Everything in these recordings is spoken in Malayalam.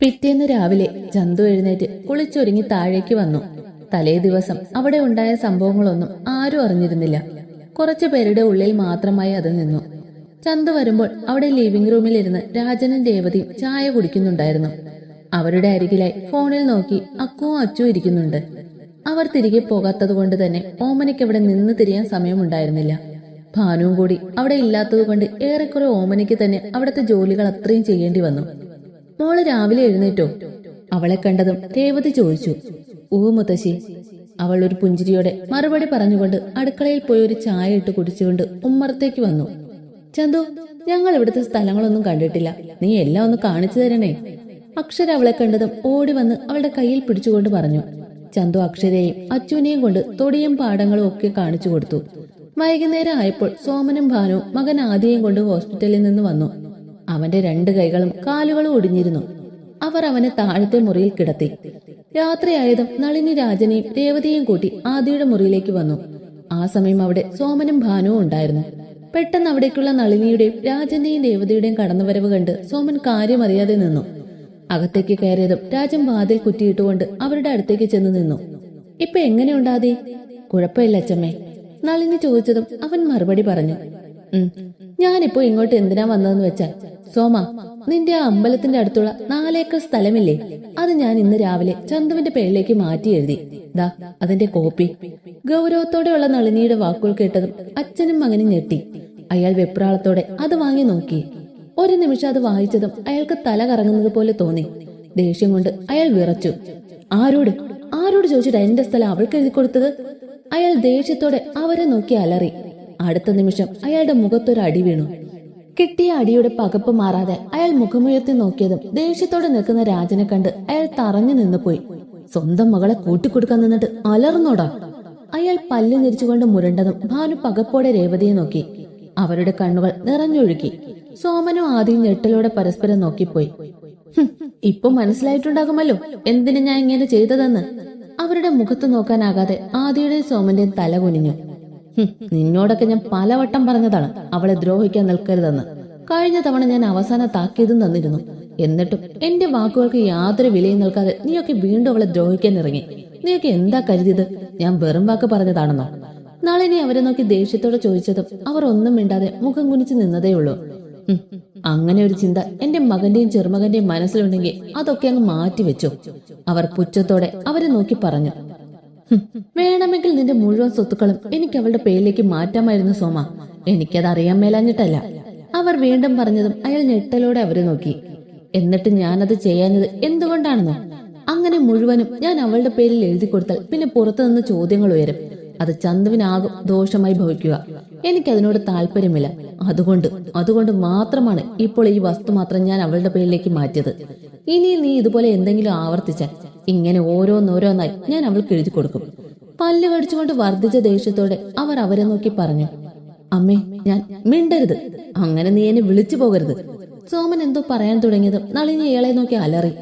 പിറ്റേന്ന് രാവിലെ ചന്തു എഴുന്നേറ്റ് കുളിച്ചൊരുങ്ങി താഴേക്ക് വന്നു. തലേ ദിവസം അവിടെ ഉണ്ടായ സംഭവങ്ങളൊന്നും ആരും അറിഞ്ഞിരുന്നില്ല. കുറച്ചു പേരുടെ ഉള്ളിൽ മാത്രമായി അത് നിന്നു. ചന്തു വരുമ്പോൾ അവിടെ ലിവിംഗ് റൂമിൽ ഇരുന്ന് രാജനും രേവതിയും ചായ കുടിക്കുന്നുണ്ടായിരുന്നു. അവരുടെ അരികിലായി ഫോണിൽ നോക്കി അക്കുവും അച്ചുവും ഇരിക്കുന്നുണ്ട്. അവർ തിരികെ പോകാത്തത് കൊണ്ട് തന്നെ ഓമനയ്ക്ക് അവിടെ നിന്ന് തിരിയാൻ സമയമുണ്ടായിരുന്നില്ല. ഭാനുവും കൂടി അവിടെ ഇല്ലാത്തത് കൊണ്ട് ഏറെക്കുറെ ഓമനയ്ക്ക് തന്നെ അവിടുത്തെ ജോലികൾ അത്രയും ചെയ്യേണ്ടി വന്നു. മോൾ രാവിലെ എഴുന്നേറ്റോ. അവളെ കണ്ടതും രേവതി ചോദിച്ചു ഊ മുത്തശ്ശി. അവൾ ഒരു പുഞ്ചിരിയോടെ മറുപടി പറഞ്ഞുകൊണ്ട് അടുക്കളയിൽ പോയി ഒരു ചായ ഇട്ട് കുടിച്ചുകൊണ്ട് ഉമ്മറത്തേക്ക് വന്നു. ചന്തു ഞങ്ങൾ ഇവിടുത്തെ സ്ഥലങ്ങളൊന്നും കണ്ടിട്ടില്ല. നീ എല്ലാം ഒന്ന് കാണിച്ചു തരണേ. അക്ഷര അവളെ കണ്ടതും ഓടി വന്ന് അവളുടെ കയ്യിൽ പിടിച്ചുകൊണ്ട് പറഞ്ഞു. ചന്തു അക്ഷരയെയും അച്ഛനെയും കൊണ്ട് തൊടിയും പാടങ്ങളും ഒക്കെ കാണിച്ചു കൊടുത്തു. വൈകുന്നേരം ആയപ്പോൾ സോമനും ഭാനുവും മകൻ ആദ്യയും കൊണ്ട് ഹോസ്പിറ്റലിൽ നിന്ന് വന്നു. അവന്റെ രണ്ട് കൈകളും കാലുകളും ഒടിഞ്ഞിരുന്നു. അവർ അവനെ താഴത്തെ മുറിയിൽ കിടത്തി. രാത്രിയായതും നളിനി രാജനെയും രേവതിയെയും കൂട്ടി ആദിയുടെ മുറിയിലേക്ക് വന്നു. ആ സമയം അവിടെ സോമനും ഭാനുവും ഉണ്ടായിരുന്നു. പെട്ടെന്ന് അവിടേക്കുള്ള നളിനിയുടെയും രാജന്റെയും രേവതിയുടെയും കടന്നുവരവ് കണ്ട് സോമൻ കാര്യമറിയാതെ നിന്നു. അകത്തേക്ക് കയറിയതും രാജൻ വാതിൽ കുറ്റിയിട്ടുകൊണ്ട് അവരുടെ അടുത്തേക്ക് ചെന്ന് നിന്നു. ഇപ്പൊ എങ്ങനെയുണ്ടാതി കുഴപ്പമില്ല അച്ചമ്മേ നളിനി ചോദിച്ചതും അവൻ മറുപടി പറഞ്ഞു. ഞാനിപ്പോ ഇങ്ങോട്ട് എന്തിനാ വന്നതെന്ന് വെച്ചാൽ സോമ നിന്റെ ആ അമ്പലത്തിന്റെ അടുത്തുള്ള നാലേക്കർ സ്ഥലമില്ലേ? അത് ഞാൻ ഇന്ന് രാവിലെ ചന്തുവിന്റെ പേരിലേക്ക് മാറ്റി എഴുതി. ദാ അതിന്റെ കോപ്പി. ഗൗരവത്തോടെയുള്ള നളിനിയുടെ വാക്കുകൾ കേട്ടതും അച്ഛനും മകനും ഞെട്ടി. അയാൾ വെപ്രാളത്തോടെ അത് വാങ്ങി നോക്കി. ഒരു നിമിഷം അത് വായിച്ചതും അയാൾക്ക് തല കറങ്ങുന്നത് പോലെ തോന്നി. ദേഷ്യം കൊണ്ട് അയാൾ വിറച്ചു. ആരോട്? ആരോട് ചോദിച്ചിട്ട് എന്റെ സ്ഥലം അവൾക്ക് എഴുതി കൊടുത്തത് അയാൾ ദേഷ്യത്തോടെ അവരെ നോക്കി അലറി. അടുത്ത നിമിഷം അയാളുടെ മുഖത്തൊരു അടി വീണു. കിട്ടിയ അടിയുടെ പകപ്പ് മാറാതെ അയാൾ മുഖമുയർത്തി നോക്കിയതും ദേഷ്യത്തോടെ നിൽക്കുന്ന രാജനെ കണ്ട് അയാൾ തറഞ്ഞു നിന്നുപോയി സ്വന്തം മകളെ കൂട്ടിക്കൊടുക്കാൻ നിന്നിട്ട് അലർന്നോടാ. അയാൾ പല്ല് നിരിച്ചുകൊണ്ട് മുരണ്ടതും ഭാനു പകപ്പോടെ രേവതിയെ നോക്കി. അവരുടെ കണ്ണുകൾ നിറഞ്ഞൊഴുകി. സോമനും ആദ്യം ഞെട്ടലോടെ പരസ്പരം നോക്കിപ്പോയി. "ഹും, ഇപ്പൊ മനസ്സിലായിട്ടുണ്ടാകുമല്ലോ എന്തിനു ഞാൻ ഇങ്ങനെ ചെയ്തതെന്ന്. അവരുടെ മുഖത്ത് നോക്കാനാകാതെ ആദിയുടെയും സോമന്റെയും തല കുനിഞ്ഞു. "ഹും, നിന്നോടൊക്കെ ഞാൻ പലവട്ടം പറഞ്ഞതാണ് അവളെ ദ്രോഹിക്കാൻ നിൽക്കരുതെന്ന്. കഴിഞ്ഞ തവണ ഞാൻ അവസാന താക്കീതും തന്നിരുന്നു. എന്നിട്ടും എന്റെ വാക്കുകൾക്ക് യാതൊരു വിലയും നൽകാതെ നീയൊക്കെ വീണ്ടും അവളെ ദ്രോഹിക്കാൻ ഇറങ്ങി. നീയൊക്കെ എന്താ കരുതിയത്? ഞാൻ വെറും വാക്ക് പറഞ്ഞതാണെന്നോ? നളിനി അവരെ നോക്കി ദേഷ്യത്തോടെ ചോദിച്ചതും അവർ ഒന്നും മിണ്ടാതെ മുഖം കുനിച്ച് നിന്നതേയുള്ളൂ അങ്ങനെ ഒരു ചിന്ത എന്റെ മകന്റെയും ചെറുമകന്റെയും മനസ്സിലുണ്ടെങ്കിൽ അതൊക്കെ അങ്ങ് മാറ്റിവെച്ചു. അവർ പുച്ഛത്തോടെ അവരെ നോക്കി പറഞ്ഞു. "ഹും, വേണമെങ്കിൽ നിന്റെ മുഴുവൻ സ്വത്തുക്കളും എനിക്ക് അവളുടെ പേരിലേക്ക് മാറ്റാമായിരുന്നു സോമ. എനിക്കത് അറിയാൻ മേലാഞ്ഞിട്ടല്ല. അവർ വീണ്ടും പറഞ്ഞതും അയാൾ ഞെട്ടലോടെ അവരെ നോക്കി. എന്നിട്ട് ഞാനത് ചെയ്യാഞ്ഞത് എന്തുകൊണ്ടാണെന്നോ? അങ്ങനെ മുഴുവനും ഞാൻ അവളുടെ പേരിൽ എഴുതി കൊടുത്താൽ പിന്നെ പുറത്തു നിന്ന് ചോദ്യങ്ങൾ ഉയരും. അത് ചന്തുവിനാകും ദോഷമായി ഭവിക്കുക. എനിക്കതിനോട് താല്പര്യമില്ല അതുകൊണ്ട് അതുകൊണ്ട് മാത്രമാണ് ഇപ്പോൾ ഈ വസ്തു മാത്രം ഞാൻ അവളുടെ പേരിലേക്ക് മാറ്റിയത്. ഇനി നീ ഇതുപോലെ എന്തെങ്കിലും ആവർത്തിച്ചാൽ ഇങ്ങനെ ഓരോന്നോരോന്നായി ഞാൻ അവൾക്ക് എഴുതി കൊടുക്കും. പല്ല് കടിച്ചുകൊണ്ട് വർദ്ധിച്ച ദേഷ്യത്തോടെ അവർ അവരെ നോക്കി പറഞ്ഞു അമ്മേ ഞാൻ മിണ്ടരുത്. അങ്ങനെ നീ എന്നെ വിളിച്ചു പോകരുത്. സോമൻ എന്തോ പറയാൻ തുടങ്ങിയതും നളിനി ഇയാളെ നോക്കി അലറി.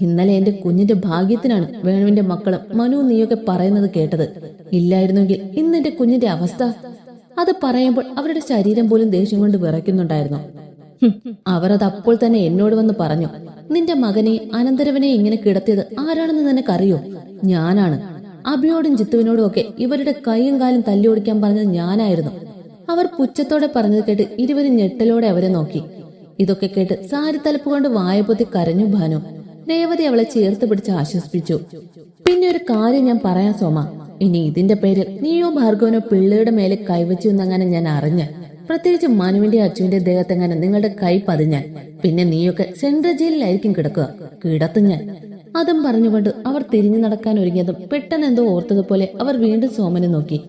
ഇന്നലെ എന്റെ കുഞ്ഞിന്റെ ഭാഗ്യത്തിനാണ് വേണുവിന്റെ മക്കളും മനു നീയൊക്കെ പറയുന്നത് കേട്ടത്. ഇല്ലായിരുന്നെങ്കിൽ ഇന്ന് എന്റെ കുഞ്ഞിന്റെ അവസ്ഥ? അത് പറയുമ്പോൾ അവരുടെ ശരീരം പോലും ദേഷ്യം കൊണ്ട് വിറയ്ക്കുന്നുണ്ടായിരുന്നു. അവരത് അപ്പോൾ തന്നെ എന്നോട് വന്ന് പറഞ്ഞു നിന്റെ മകനെ അനന്തരവനെ ഇങ്ങനെ കിടത്തിയത് ആരാണെന്ന് നിനക്കറിയോ? ഞാനാണ്. അഭിയോടും ജിത്തുവിനോടും ഒക്കെ ഇവരുടെ കൈയും കാലും തല്ലി ഓടിക്കാൻ പറഞ്ഞത് ഞാനായിരുന്നു. അവർ പുച്ഛത്തോടെ പറഞ്ഞത് കേട്ട് ഇരുവരും ഞെട്ടലോടെ അവരെ നോക്കി. ഇതൊക്കെ കേട്ട് സാരി തലപ്പ് കൊണ്ട് വായപൊത്തി കരഞ്ഞു ഭാനു. രേവതി അവളെ ചേർത്ത് പിടിച്ച് ആശ്വസിപ്പിച്ചു. പിന്നെ ഒരു കാര്യം ഞാൻ പറയാൻ സോമ. ഇനി ഇതിന്റെ പേരിൽ നീയോ ഭാർഗവനോ പിള്ളയുടെ മേലെ കൈവച്ചു എന്നങ്ങനെ ഞാൻ അറിഞ്ഞ്. പ്രത്യേകിച്ച് മനുവിന്റെ അച്ചുവിന്റെ ദേഹത്തെങ്ങനെ നിങ്ങളുടെ കൈ പതിഞ്ഞാൽ പിന്നെ നീയൊക്കെ സെൻട്രൽ ജയിലിലായിരിക്കും കിടക്കുക. കിടത്തു ഞാൻ. അതും പറഞ്ഞുകൊണ്ട് അവർ തിരിഞ്ഞു നടക്കാൻ ഒരുങ്ങിയതും പെട്ടെന്ന് എന്തോ ഓർത്തതുപോലെ അവർ വീണ്ടും സോമനെ നോക്കി.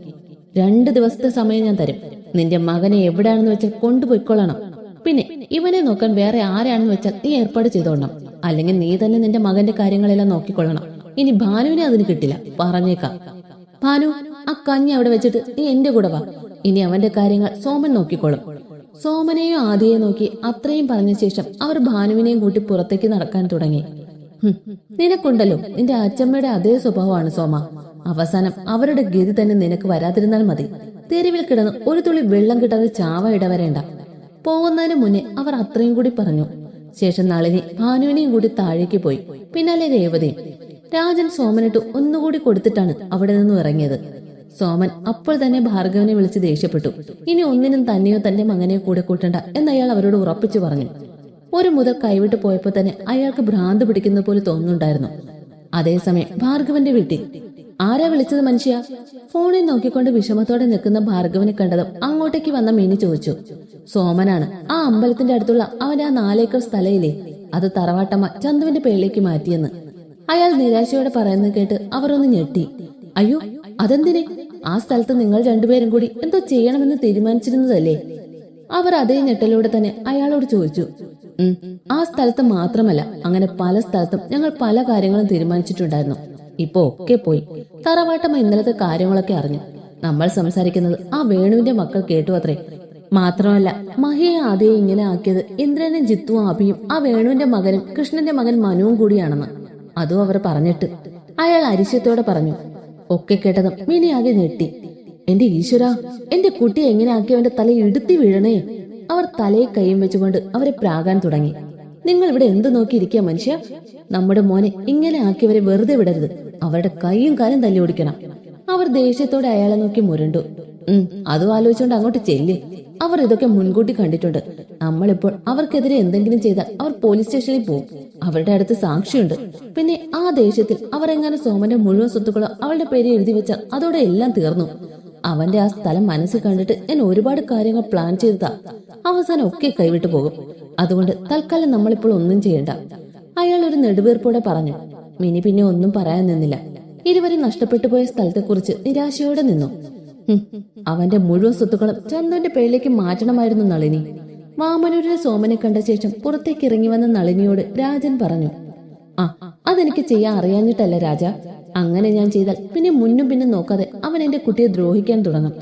രണ്ട് ദിവസത്തെ സമയം ഞാൻ തരും. നിന്റെ മകനെ എവിടെയാണെന്ന് വെച്ചാൽ കൊണ്ടുപോയിക്കൊള്ളണം. പിന്നെ ഇവനെ നോക്കാൻ വേറെ ആരാണെന്ന് വെച്ചാൽ നീ ഏർപ്പാട് ചെയ്തോളണം. അല്ലെങ്കിൽ നീ തന്നെ നിന്റെ മകന്റെ കാര്യങ്ങളെല്ലാം നോക്കിക്കൊള്ളണം. ഇനി ഭാനുവിനെ അതിന് കിട്ടില്ല. പറഞ്ഞേക്കാം. ഭാനു ആ കഞ്ഞി അവിടെ വെച്ചിട്ട് നീ എന്റെ കൂടെ വാ. ഇനി അവന്റെ കാര്യങ്ങൾ സോമൻ നോക്കിക്കോളും. സോമനെയോ ആദിയെ നോക്കി അത്രയും പറഞ്ഞ ശേഷം അവർ ഭാനുവിനെയും കൂട്ടി പുറത്തേക്ക് നടക്കാൻ തുടങ്ങി. നിനക്കുണ്ടല്ലോ. നിന്റെ അച്ചമ്മയുടെ അതേ സ്വഭാവമാണ് സോമ. അവസാനം അവരുടെ ഗതി തന്നെ നിനക്ക് വരാതിരുന്നാൽ മതി. തെരുവിൽ കിടന്ന് ഒരു തുള്ളി വെള്ളം കിട്ടാതെ ചാവ ഇടവരേണ്ട. പോകുന്നതിന് മുന്നേ അവർ അത്രയും കൂടി പറഞ്ഞു. ശേഷം നളിനി ഭാനുവിനെയും കൂടി താഴേക്ക് പോയി. പിന്നാലെ രേവതി രാജൻ സോമനിട്ട് ഒന്നുകൂടി കൊടുത്തിട്ടാണ് അവിടെ നിന്നും ഇറങ്ങിയത്. സോമൻ അപ്പോൾ തന്നെ ഭാർഗവനെ വിളിച്ച് ദേഷ്യപ്പെട്ടു. ഇനി ഒന്നിനും തന്നെയോ തന്റെ മകനെയോ കൂടെ കൂട്ടണ്ട എന്ന് അയാൾ അവരോട് ഉറപ്പിച്ചു പറഞ്ഞു. ഒരു മുതൽ കൈവിട്ട് പോയപ്പോൾ തന്നെ അയാൾക്ക് ഭ്രാന്ത് പിടിക്കുന്ന പോലെ തോന്നുന്നുണ്ടായിരുന്നു. അതേസമയം ഭാർഗവന്റെ വീട്ടിൽ ആരാ വിളിച്ചത് മനുഷ്യ? ഫോണിൽ നോക്കിക്കൊണ്ട് വിഷമത്തോടെ നിൽക്കുന്ന ഭാർഗവനെ കണ്ടതും അങ്ങോട്ടേക്ക് വന്ന മീനി ചോദിച്ചു. സോമനാണ്. ആ അമ്പലത്തിന്റെ അടുത്തുള്ള അവന്റെ ആ നാലേക്കർ സ്ഥലയിലെ അത് തറവാട്ടമ്മ ചന്തുവിന്റെ പേരിലേക്ക് മാറ്റിയെന്ന്. അയാൾ നിരാശയോടെ പറയുന്നത് കേട്ട് അവർ ഒന്ന് ഞെട്ടി. അയ്യോ അതെന്തിനെ? ആ സ്ഥലത്ത് നിങ്ങൾ രണ്ടുപേരും കൂടി എന്തോ ചെയ്യണമെന്ന് തീരുമാനിച്ചിരുന്നതല്ലേ? അവർ അതേ ഞെട്ടലോടെ തന്നെ അയാളോട് ചോദിച്ചു. ആ സ്ഥലത്ത് മാത്രമല്ല അങ്ങനെ പല സ്ഥലത്തും ഞങ്ങൾ പല കാര്യങ്ങളും തീരുമാനിച്ചിട്ടുണ്ടായിരുന്നു. ഇപ്പോ ഒക്കെ പോയി. തറവാട്ടമ്മ ഇന്നലത്തെ കാര്യങ്ങളൊക്കെ അറിഞ്ഞു. നമ്മൾ സംസാരിക്കുന്നത് ആ വേണുവിന്റെ മക്കൾ കേട്ടു അത്രേ. മാത്രമല്ല മഹിയെ ആദ്യം ഇങ്ങനെ ആക്കിയത് ഇന്ദ്രനും ജിത്തുവും അഭിയും ആ വേണുവിന്റെ മകനും കൃഷ്ണന്റെ മകൻ മനുവും കൂടിയാണെന്ന്. അതും അവർ പറഞ്ഞിട്ട് അയാൾ അരിശ്യത്തോടെ പറഞ്ഞു ഒക്കെ കേട്ടതും മിനിയാകെ ഞെട്ടി. എന്റെ ഈശ്വര എന്റെ കുട്ടി എങ്ങനെ ആക്കി അവന്റെ തല ഇടുത്തി വീഴണേ? അവർ തലയിൽ കൈയും വെച്ചുകൊണ്ട് അവരെ പ്രാകാൻ തുടങ്ങി. നിങ്ങൾ ഇവിടെ എന്ത് നോക്കിയിരിക്കുക മനുഷ്യ? നമ്മുടെ മോനെ ഇങ്ങനെ ആക്കിയവരെ വെറുതെ വിടരുത്. അവരുടെ കൈയും കാലും തല്ലി ഓടിക്കണം. അവർ ദേഷ്യത്തോടെ അയാളെ നോക്കി മുരണ്ടു. ഉം അതും ആലോചിച്ചുകൊണ്ട് അങ്ങോട്ട് ചെല്ല്. അവർ ഇതൊക്കെ മുൻകൂട്ടി കണ്ടിട്ടുണ്ട്. നമ്മളിപ്പോൾ അവർക്കെതിരെ എന്തെങ്കിലും ചെയ്താൽ അവർ പോലീസ് സ്റ്റേഷനിൽ പോകും അവരുടെ അടുത്ത് സാക്ഷിയുണ്ട്. പിന്നെ ആ ദേഷ്യത്തിൽ എങ്ങനെ സോമന്റെ മുഴുവൻ സ്വത്തുക്കളോ അവളുടെ പേര് എഴുതി വെച്ചാൽ അതോടെ എല്ലാം തീർന്നു. അവന്റെ ആ സ്ഥലം മനസ്സിൽ കണ്ടിട്ട് ഞാൻ ഒരുപാട് കാര്യങ്ങൾ പ്ലാൻ ചെയ്തതാ. അവസാനം ഒക്കെ കൈവിട്ടു പോകും. അതുകൊണ്ട് തൽക്കാലം നമ്മളിപ്പോൾ ഒന്നും ചെയ്യണ്ട. അയാൾ ഒരു നെടുവീർപ്പോടെ പറഞ്ഞു. മിനി പിന്നെ ഒന്നും പറയാൻ നിന്നില്ല. ഇരുവരും നഷ്ടപ്പെട്ടു പോയ സ്ഥലത്തെക്കുറിച്ച് നിരാശയോടെ നിന്നു. അവന്റെ മുഴുവൻ സ്വത്തുക്കളും ചന്ദുവിന്റെ പേരിലേക്ക് മാറ്റണമായിരുന്നു നളിനി. വാമനൂരിലെ സോമനെ കണ്ട ശേഷം പുറത്തേക്ക് ഇറങ്ങി വന്ന നളിനിയോട് രാജൻ പറഞ്ഞു ആ അതെനിക്ക് ചെയ്യാൻ അറിയാഞ്ഞിട്ടല്ല രാജ. അങ്ങനെ ഞാൻ ചെയ്താൽ പിന്നെ മുന്നും പിന്നും നോക്കാതെ അവൻ എന്റെ കുട്ടിയെ ദ്രോഹിക്കാൻ തുടങ്ങും.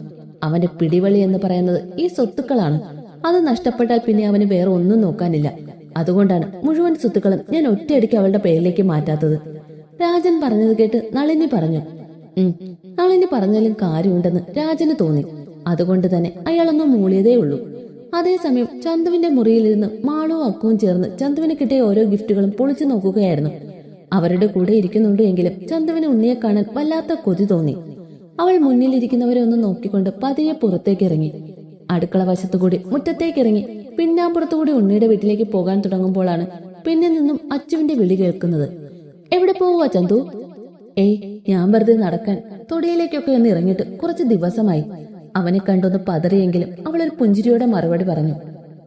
അവന്റെ പിടിവളി എന്ന് പറയുന്നത് ഈ സ്വത്തുക്കളാണ്. അത് നഷ്ടപ്പെട്ടാൽ പിന്നെ അവന് വേറെ ഒന്നും നോക്കാനില്ല. അതുകൊണ്ടാണ് മുഴുവൻ സ്വത്തുക്കളും ഞാൻ ഒറ്റയടിക്ക് അവളുടെ പേരിലേക്ക് മാറ്റാത്തത്. രാജൻ പറഞ്ഞത് കേട്ട് നളിനി പറഞ്ഞു. ഉം നളിനി പറഞ്ഞാലും കാര്യമുണ്ടെന്ന് രാജന് തോന്നി. അതുകൊണ്ട് തന്നെ അയാളൊന്നും മൂളിയതേ ഉള്ളൂ. അതേസമയം ചന്തുവിന്റെ മുറിയിലിരുന്ന് മാളും അക്കവും ചേർന്ന് ചന്തുവിന് കിട്ടിയ ഓരോ ഗിഫ്റ്റുകളും പൊളിച്ചു നോക്കുകയായിരുന്നു. അവരുടെ കൂടെ ഇരിക്കുന്നുണ്ട് എങ്കിലും ചന്തുവിന് ഉണ്ണിയെ കാണാൻ വല്ലാത്ത കൊതി തോന്നി. അവൾ മുന്നിലിരിക്കുന്നവരെ ഒന്ന് നോക്കിക്കൊണ്ട് പതിയെ പുറത്തേക്ക് ഇറങ്ങി. അടുക്കള വശത്തുകൂടി മുറ്റത്തേക്ക് ഇറങ്ങി പിന്നാമ്പുറത്തുകൂടി ഉണ്ണിയുടെ വീട്ടിലേക്ക് പോകാൻ തുടങ്ങുമ്പോഴാണ് പിന്നിൽ നിന്നും അച്ചുവിന്റെ വിളി കേൾക്കുന്നത്. എവിടെ പോവുക ചന്തു? ഏയ് ഞാൻ വെറുതെ നടക്കാൻ തൊടിയിലേക്കൊക്കെ ഒന്ന് ഇറങ്ങിയിട്ട് കുറച്ച് ദിവസമായി. അവനെ കണ്ടൊന്ന് പതറിയെങ്കിലും അവൾ ഒരു പുഞ്ചിരിയോടെ മറുപടി പറഞ്ഞു.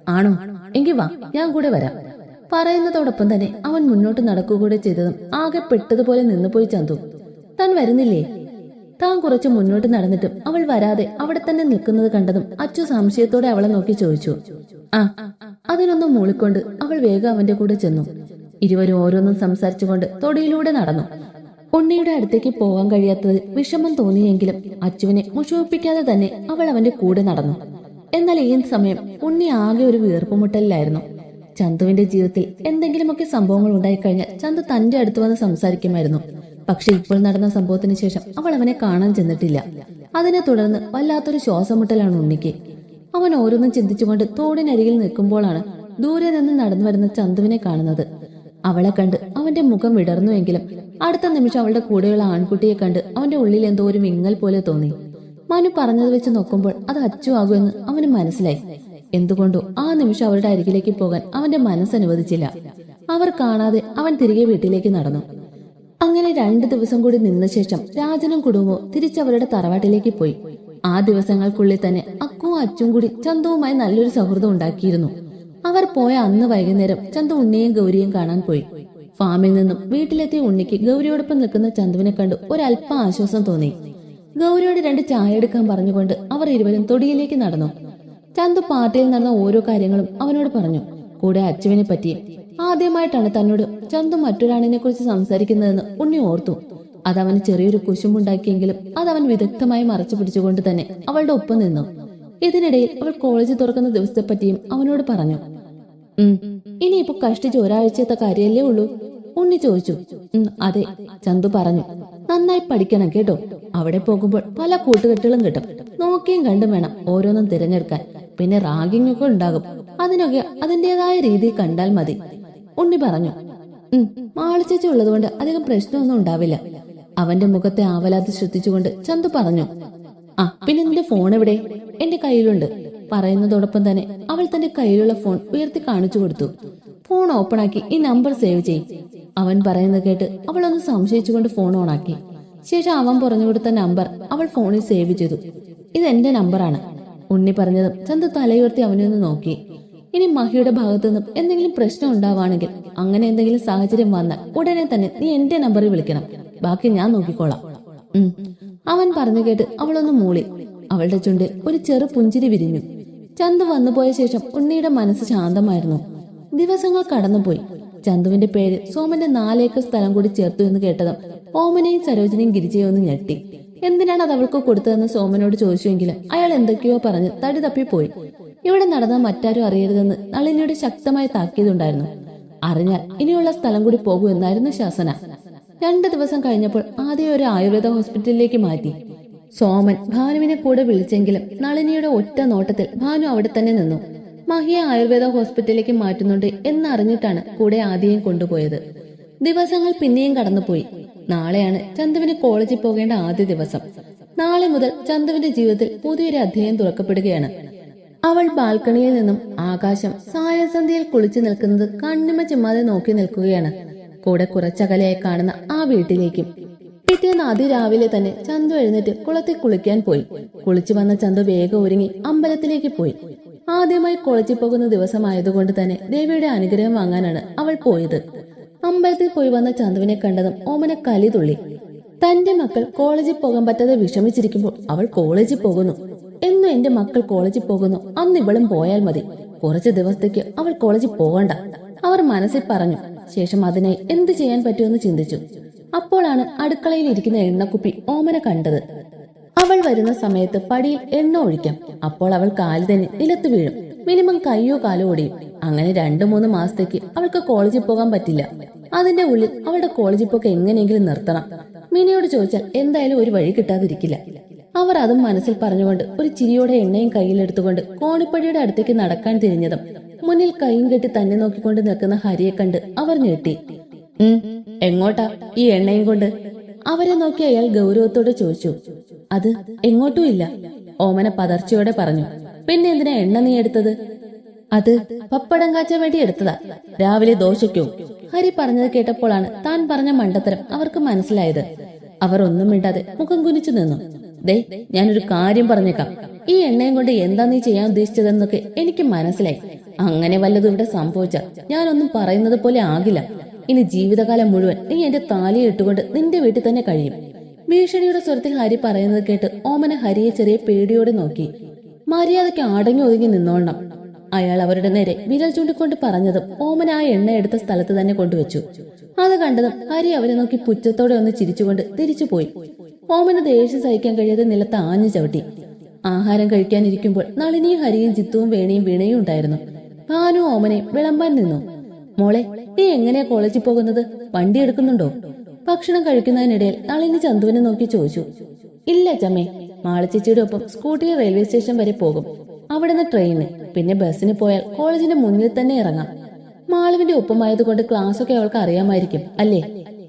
ആണോ? എങ്കി വാ ഞാൻ കൂടെ വരാം. പറയുന്നതോടൊപ്പം തന്നെ അവൻ മുന്നോട്ട് നടക്കുകകൂടെ ചെയ്തതും ആകെ പെട്ടതുപോലെ നിന്നുപോയി ചന്തു. താൻ വരുന്നില്ലേ? താൻ കുറച്ച് മുന്നോട്ട് നടന്നിട്ടും അവൾ വരാതെ അവിടെ തന്നെ നിൽക്കുന്നത് കണ്ടതും അച്ചു സംശയത്തോടെ അവളെ നോക്കി ചോദിച്ചു. ആ അതിനൊന്നും മൂളിക്കൊണ്ട് അവൾ വേഗം അവന്റെ കൂടെ ചെന്നു. ഇരുവരും ഓരോന്നും സംസാരിച്ചുകൊണ്ട് തൊടിയിലൂടെ നടന്നു. ഉണ്ണിയുടെ അടുത്തേക്ക് പോകാൻ കഴിയാത്തത് വിഷമം തോന്നിയെങ്കിലും അച്ചുവിനെ മുഷിപ്പിക്കാതെ തന്നെ അവൾ അവന്റെ കൂടെ നടന്നു. എന്നാൽ ഈ സമയം ഉണ്ണി ആകെ ഒരു വീർപ്പുമുട്ടലിലായിരുന്നു. ചന്തുവിന്റെ ജീവിതത്തിൽ എന്തെങ്കിലുമൊക്കെ സംഭവങ്ങൾ ഉണ്ടായിക്കഴിഞ്ഞാൽ ചന്തു തന്റെ അടുത്ത് വന്ന് സംസാരിക്കുമായിരുന്നു. പക്ഷെ ഇപ്പോൾ നടന്ന സംഭവത്തിന് ശേഷം അവൾ അവനെ കാണാൻ ചെന്നിട്ടില്ല. അതിനെ തുടർന്ന് വല്ലാത്തൊരു ശ്വാസമുട്ടലാണ് ഉണ്ണിക്ക്. അവൻ ഓരോന്നും ചിന്തിച്ചുകൊണ്ട് തോടിനരികിൽ നിൽക്കുമ്പോഴാണ് ദൂരെ നിന്ന് നടന്നു വരുന്ന ചന്തുവിനെ കാണുന്നത്. അവളെ കണ്ട് അവന്റെ മുഖം വിടർന്നുവെങ്കിലും അടുത്ത നിമിഷം അവളുടെ കൂടെയുള്ള ആൺകുട്ടിയെ കണ്ട് അവന്റെ ഉള്ളിൽ എന്തോ ഒരു വിങ്ങൽ പോലെ തോന്നി. മനു പറഞ്ഞത് വെച്ച് നോക്കുമ്പോൾ അത് അച്ചു ആകുമെന്ന് അവന് മനസ്സിലായി. എന്തുകൊണ്ടോ ആ നിമിഷം അവരുടെ അരികിലേക്ക് പോകാൻ അവന്റെ മനസ്സ് അനുവദിച്ചില്ല. അവർ കാണാതെ അവൻ തിരികെ വീട്ടിലേക്ക് നടന്നു. അങ്ങനെ രണ്ടു ദിവസം കൂടി നിന്ന ശേഷം രാജനും കുടുംബവും തിരിച്ചവരുടെ തറവാട്ടിലേക്ക് പോയി. ആ ദിവസങ്ങൾക്കുള്ളിൽ തന്നെ അക്കും അച്ചും കൂടി ചന്തുവുമായി നല്ലൊരു സൗഹൃദം ഉണ്ടാക്കിയിരുന്നു. അവർ പോയ അന്ന് വൈകുന്നേരം ചന്തു ഉണ്ണിയും ഗൗരിയും കാണാൻ പോയി. ഫാമിൽ നിന്നും വീട്ടിലെത്തിയ ഉണ്ണിക്ക് ഗൗരിയോടൊപ്പം നിൽക്കുന്ന ചന്തുവിനെ കണ്ട് ഒരല്പം ആശ്വാസം തോന്നി. ഗൗരിയോട് രണ്ട് ചായ എടുക്കാൻ പറഞ്ഞുകൊണ്ട് അവർ ഇരുവരും തൊടിയിലേക്ക് നടന്നു. ചന്തു പാർട്ടിയിൽ നടന്ന ഓരോ കാര്യങ്ങളും അവനോട് പറഞ്ഞു. കൂടെ അച്ചുവിനെ പറ്റിയും ആദ്യമായിട്ടാണ് തന്നോട് ചന്തു മറ്റൊരാണിനെ കുറിച്ച് സംസാരിക്കുന്നതെന്ന് ഉണ്ണി ഓർത്തു. അതവന് ചെറിയൊരു കുശുമ്പുണ്ടാക്കിയെങ്കിലും അതവൻ വിദഗ്ധമായി മറച്ചു പിടിച്ചുകൊണ്ട് തന്നെ അവളുടെ ഒപ്പം നിന്നു. ഇതിനിടയിൽ അവൾ കോളേജ് തുറക്കുന്ന ദിവസത്തെ പറ്റിയും അവനോട് പറഞ്ഞു. ഉം ഇനിയിപ്പോ കഷ്ടിച്ച് ഒരാഴ്ചത്തെ കാര്യല്ലേ ഉള്ളൂ? ഉണ്ണി ചോദിച്ചു. അതെ ചന്തു പറഞ്ഞു. നന്നായി പഠിക്കണം കേട്ടോ. അവിടെ പോകുമ്പോൾ പല കൂട്ടുകെട്ടുകളും കിട്ടും. നോക്കിയും കണ്ടും വേണം ഓരോന്നും തിരഞ്ഞെടുക്കാൻ. പിന്നെ റാഗിംഗ് ഒക്കെ ഉണ്ടാകും. അതിനൊക്കെ അതിന്റേതായ രീതിയിൽ കണ്ടാൽ മതി. ഉണ്ണി പറഞ്ഞു മാളിച്ചേച്ചി ഉള്ളതുകൊണ്ട് അധികം പ്രശ്നമൊന്നും ഉണ്ടാവില്ല. അവന്റെ മുഖത്തെ ആവലാതി ശ്രദ്ധിച്ചുകൊണ്ട് ചന്തു പറഞ്ഞു ആ പിന്നെ നിന്റെ ഫോൺ എവിടെ? എന്റെ കയ്യിലുണ്ട്. പറയുന്നതോടൊപ്പം തന്നെ അവൾ തന്റെ കയ്യിലുള്ള ഫോൺ ഉയർത്തി കാണിച്ചു കൊടുത്തു. ഫോൺ ഓപ്പൺ ആക്കി ഈ നമ്പർ സേവ് ചെയ്. അവൻ പറയുന്നത് കേട്ട് അവൾ ഒന്ന് സംശയിച്ചുകൊണ്ട് ഫോൺ ഓൺ ആക്കി. ശേഷം അവൻ പറഞ്ഞു കൊടുത്ത നമ്പർ അവൾ ഫോണിൽ സേവ് ചെയ്തു. ഇത് എന്റെ നമ്പറാണ്. ഉണ്ണി പറഞ്ഞതും ചന്തു തലയുയർത്തി അവനെ ഒന്ന് നോക്കി. ഇനി മഹിയുടെ ഭാഗത്തു നിന്നും എന്തെങ്കിലും പ്രശ്നം ഉണ്ടാവുകയാണെങ്കിൽ അങ്ങനെ എന്തെങ്കിലും സാഹചര്യം വന്നാൽ ഉടനെ തന്നെ നീ എന്റെ നമ്പറിൽ വിളിക്കണം. ബാക്കി ഞാൻ നോക്കിക്കോളാം. അവൻ പറഞ്ഞു കേട്ട് അവളൊന്ന് മൂളി. അവളുടെ ചുണ്ടിൽ ഒരു ചെറു പുഞ്ചിരി വിരിഞ്ഞു. ചന്തു വന്നുപോയ ശേഷം ഉണ്ണിയുടെ മനസ്സ് ശാന്തമായിരുന്നു. ദിവസങ്ങൾ കടന്നുപോയി. ചന്തുവിന്റെ പേര് സോമന്റെ നാലേക്കർ സ്ഥലം കൂടി ചേർത്തു എന്ന് കേട്ടതും ഓമനെയും സരോജനയും ഗിരിജയും ഒന്ന് ഞെട്ടി. എന്തിനാണ് അത് അവൾക്ക് കൊടുത്തതെന്ന് സോമനോട് ചോദിച്ചുവെങ്കിലും അയാൾ എന്തൊക്കെയോ പറഞ്ഞ് തടി തപ്പിപ്പോയി. ഇവിടെ നടന്ന മറ്റാരും അറിയരുതെന്ന് നളിനിയുടെ ശക്തമായ താക്കീതുണ്ടായിരുന്നു അറിഞ്ഞാൽ ഇനിയുള്ള സ്ഥലം കൂടി പോകൂ എന്നായിരുന്നു ശാസന. രണ്ടു ദിവസം കഴിഞ്ഞപ്പോൾ ആദ്യം ഒരു ആയുർവേദ ഹോസ്പിറ്റലിലേക്ക് മാറ്റി. സോമൻ ഭാനുവിനെ കൂടെ വിളിച്ചെങ്കിലും നളിനിയുടെ ഒറ്റ നോട്ടത്തിൽ ഭാനു അവിടെ തന്നെ നിന്നു. മഹിയെ ആയുർവേദ ഹോസ്പിറ്റലിലേക്ക് മാറ്റുന്നുണ്ട് എന്നറിഞ്ഞിട്ടാണ് കൂടെ ആദ്യം കൊണ്ടുപോയത്. ദിവസങ്ങൾ പിന്നെയും കടന്നുപോയി. നാളെയാണ് ചന്തുവിന് കോളേജിൽ പോകേണ്ട ആദ്യ ദിവസം. നാളെ മുതൽ ചന്തുവിന്റെ ജീവിതത്തിൽ പുതിയൊരു അധ്യായം തുറക്കപ്പെടുകയാണ്. അവൾ ബാൽക്കണിയിൽ നിന്നും ആകാശം സായസന്ധ്യയിൽ കുളിച്ചു നിൽക്കുന്നത് കണ്ണിമ ചിമ്മാതെ നോക്കി നിൽക്കുകയാണ്. കൂടെ കുറച്ചകലെയായി കാണുന്ന ആ വീട്ടിലേക്കും. പിറ്റേന്ന് അതിരാവിലെ തന്നെ ചന്തു എഴുന്നേറ്റ് കുളത്തിൽ കുളിക്കാൻ പോയി. കുളിച്ചു വന്ന ചന്തു വേഗം ഒരുങ്ങി അമ്പലത്തിലേക്ക് പോയി. ആദ്യമായി കുളച്ചു പോകുന്ന ദിവസമായതുകൊണ്ട് തന്നെ ദേവിയുടെ അനുഗ്രഹം വാങ്ങാനാണ് അവൾ പോയത്. അമ്പലത്തിൽ പോയി വന്ന ചന്തുവിനെ കണ്ടതും ഓമന കലി തുള്ളി. തന്റെ മക്കൾ കോളേജിൽ പോകാൻ പറ്റാതെ വിഷമിച്ചിരിക്കുമ്പോൾ അവൾ കോളേജിൽ പോകുന്നു. എന്നും എന്റെ മക്കൾ കോളേജിൽ പോകുന്നു. അന്ന് ഇവളും പോയാൽ മതി. കുറച്ച് ദിവസത്തേക്ക് അവൾ കോളേജിൽ പോകണ്ട. അവർ മനസ്സിൽ പറഞ്ഞു ശേഷം അതിനായി എന്ത് ചെയ്യാൻ പറ്റുമെന്ന് ചിന്തിച്ചു. അപ്പോഴാണ് അടുക്കളയിൽ ഇരിക്കുന്ന എണ്ണക്കുപ്പി ഓമന കണ്ടത്. അവൾ വരുന്ന സമയത്ത് പടിയിൽ എണ്ണ ഒഴിക്കാം. അപ്പോൾ അവൾ കാൽ തന്നെ നിലത്ത് വീഴും. മിനിമം കയ്യോ കാലോ ഓടിയും. അങ്ങനെ രണ്ടു മൂന്ന് മാസത്തേക്ക് അവൾക്ക് കോളേജിൽ പോകാൻ പറ്റില്ല. അതിന്റെ ഉള്ളിൽ അവളുടെ കോളേജിൽ പോക്ക് എങ്ങനെയെങ്കിലും നിർത്തണം. മിനിയോട് ചോദിച്ചാൽ എന്തായാലും ഒരു വഴി കിട്ടാതിരിക്കില്ല. അവർ അതും മനസ്സിൽ പറഞ്ഞുകൊണ്ട് ഒരു ചിരിയോടെ എണ്ണയും കയ്യിലെടുത്തുകൊണ്ട് കോണിപ്പടിയുടെ അടുത്തേക്ക് നടക്കാൻ തിരിഞ്ഞതും മുന്നിൽ കൈയും കെട്ടി തന്നെ നോക്കിക്കൊണ്ട് നിൽക്കുന്ന ഹരിയെ കണ്ട് അവർ ഞെട്ടി. ഉം എങ്ങോട്ടാ ഈ എണ്ണയും കൊണ്ട്? അവരെ നോക്കി അയാൾ ഗൗരവത്തോടെ ചോദിച്ചു. അത് എങ്ങോട്ടും ഇല്ല. ഓമന പതർച്ചയോടെ പറഞ്ഞു. പിന്നെ എന്തിനാ എണ്ണ നീ എടുത്തത്? അത് പപ്പടം കാച്ചാൻ വേണ്ടി എടുത്തതാ. രാവിലെ ദോശയ്ക്കോ ഹരി പറഞ്ഞത് കേട്ടപ്പോഴാണ് താൻ പറഞ്ഞ മണ്ടത്തരം അവർക്ക് മനസ്സിലായത്. അവർ ഒന്നും മിണ്ടാതെ മുഖം കുനിച്ചു നിന്നു. ദേ ഞാനൊരു കാര്യം പറഞ്ഞേക്കാം. ഈ എണ്ണയും കൊണ്ട് എന്താ നീ ചെയ്യാൻ ഉദ്ദേശിച്ചതെന്നൊക്കെ എനിക്ക് മനസ്സിലായി. അങ്ങനെ വല്ലതും ഇവിടെ സംഭവിച്ച ഞാനൊന്നും പറയുന്നത് പോലെ ആകില്ല. ഇനി ജീവിതകാലം മുഴുവൻ നീ എന്റെ താലി ഇട്ടുകൊണ്ട് നിന്റെ വീട്ടിൽ തന്നെ കഴിയും. ഭീഷണിയുടെ സ്വരത്തിൽ ഹരി പറയുന്നത് കേട്ട് ഓമന ഹരിയെ ചെറിയ പേടിയോടെ നോക്കി. മര്യാദയ്ക്ക് അടങ്ങി ഒതുങ്ങി നിന്നോളണം. അയാൾ അവരുടെ നേരെ വിരൽ ചൂണ്ടിക്കൊണ്ട് പറഞ്ഞതും ഓമന ആ എണ്ണ എടുത്ത സ്ഥലത്ത് തന്നെ കൊണ്ടുവച്ചു. അത് കണ്ടതും ഹരി അവരെ നോക്കി പുച്ഛത്തോടെ ഒന്ന് ചിരിച്ചുകൊണ്ട് തിരിച്ചുപോയി. ഓമന ദേഷ്യം സഹിക്കാൻ കഴിയാതെ നിലത്ത് ആഞ്ഞു ചവിട്ടി. ആഹാരം കഴിക്കാനിരിക്കുമ്പോൾ നളിനിയും ഹരിയും ചിത്തുവും വേണിയും വീണയും ഉണ്ടായിരുന്നു. ഭാനു ഓമനെ വിളമ്പാൻ നിന്നു. മോളെ നീ എങ്ങനെയാ കോളേജിൽ പോകുന്നത്? വണ്ടി എടുക്കുന്നുണ്ടോ? ഭക്ഷണം കഴിക്കുന്നതിനിടയിൽ നളിനി ചന്തുവിനെ നോക്കി ചോദിച്ചു. ഇല്ല ചമ്മേ മാളച്ചേച്ചിയുടെ ഒപ്പം സ്കൂട്ടിയിൽ റെയിൽവേ സ്റ്റേഷൻ വരെ പോകും. അവിടുന്ന് ട്രെയിന് പിന്നെ ബസ്സിന് പോയാൽ കോളേജിന്റെ മുന്നിൽ തന്നെ ഇറങ്ങാം. മാളുവിന്റെ ഒപ്പമായതുകൊണ്ട് ക്ലാസ് ഒക്കെ അവൾക്ക് അറിയാമായിരിക്കും അല്ലേ?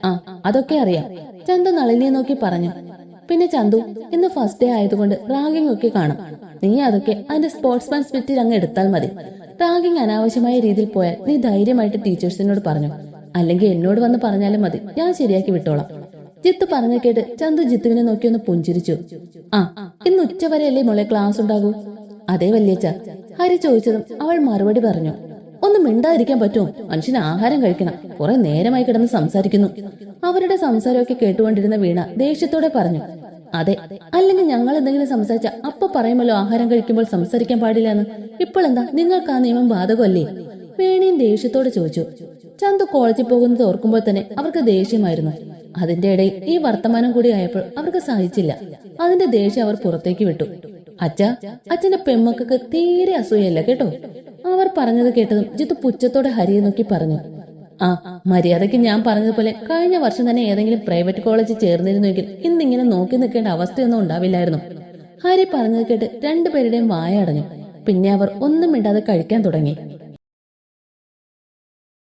ആ അതൊക്കെ അറിയാം. ചന്തു നളിനിയെ നോക്കി പറഞ്ഞു. പിന്നെ ചന്തു ഇന്ന് ഫസ്റ്റ് ഡേ ആയതുകൊണ്ട് റാഗിംഗ് ഒക്കെ കാണും. നീ അതൊക്കെ അതിന്റെ സ്പോർട്സ്മാൻ സ്പിറ്റിൽ അങ്ങ് എടുത്താൽ മതി. റാഗിംഗ് അനാവശ്യമായ രീതിയിൽ പോയാൽ നീ ധൈര്യമായിട്ട് ടീച്ചേഴ്സിനോട് പറഞ്ഞു. അല്ലെങ്കിൽ എന്നോട് വന്ന് പറഞ്ഞാലും മതി. ഞാൻ ശരിയാക്കി വിട്ടോളാം. ജിത്തു പറഞ്ഞു കേട്ട് ചന്തു ജിത്തുവിനെ നോക്കി ഒന്ന് പുഞ്ചിരിച്ചു. ആ ഇന്ന് ഉച്ചവരെയല്ലേ മോളെ ക്ലാസ് ഉണ്ടാകൂ? അതേ വല്യച്ച. ഹരി ചോദിച്ചതും അവൾ മറുപടി പറഞ്ഞു. ഒന്ന് മിണ്ടാതിരിക്കാൻ പറ്റുമോ? മനുഷ്യന് ആഹാരം കഴിക്കണം. കുറെ നേരമായി കിടന്ന് സംസാരിക്കുന്നു. അവരുടെ സംസാരമൊക്കെ കേട്ടുകൊണ്ടിരുന്ന വീണ ദേഷ്യത്തോടെ പറഞ്ഞു. അതെ അല്ലെങ്കിൽ ഞങ്ങൾ എന്തെങ്കിലും സംസാരിച്ച അപ്പൊ പറയുമല്ലോ ആഹാരം കഴിക്കുമ്പോൾ സംസാരിക്കാൻ പാടില്ല എന്ന് ഇപ്പോൾ എന്താ നിങ്ങൾക്ക് ആ നിയമം ബാധകമല്ലേ? വേണിയും ദേഷ്യത്തോട് ചോദിച്ചു. ചന്തു കോളേജിൽ പോകുന്നത് ഓർക്കുമ്പോൾ തന്നെ അവർക്ക് ദേഷ്യമായിരുന്നു. അതിന്റെ ഇടയിൽ ഈ വർത്തമാനം കൂടി ആയപ്പോൾ അവർക്ക് സഹിച്ചില്ല. അതിന്റെ ദേഷ്യം അവർ പുറത്തേക്ക് വിട്ടു. അച്ഛ അച്ഛന്റെ പെമ്മക്കൾക്ക് തീരെ അസൂയല്ല കേട്ടോ? അവർ പറഞ്ഞത് കേട്ടതും ജിത്തു പുച്ഛത്തോടെ ഹരിയെ നോക്കി പറഞ്ഞു. ആ മര്യാദയ്ക്ക് ഞാൻ പറഞ്ഞതുപോലെ കഴിഞ്ഞ വർഷം തന്നെ ഏതെങ്കിലും പ്രൈവറ്റ് കോളേജിൽ ചേർന്നിരുന്നുവെങ്കിൽ ഇന്നിങ്ങനെ നോക്കി നിൽക്കേണ്ട അവസ്ഥയൊന്നും ഉണ്ടാവില്ലായിരുന്നു. ഹരി പറഞ്ഞത് കേട്ട് രണ്ടുപേരുടെയും വായ അടഞ്ഞു. പിന്നെ അവർ ഒന്നും മിണ്ടാതെ കഴിക്കാൻ തുടങ്ങി.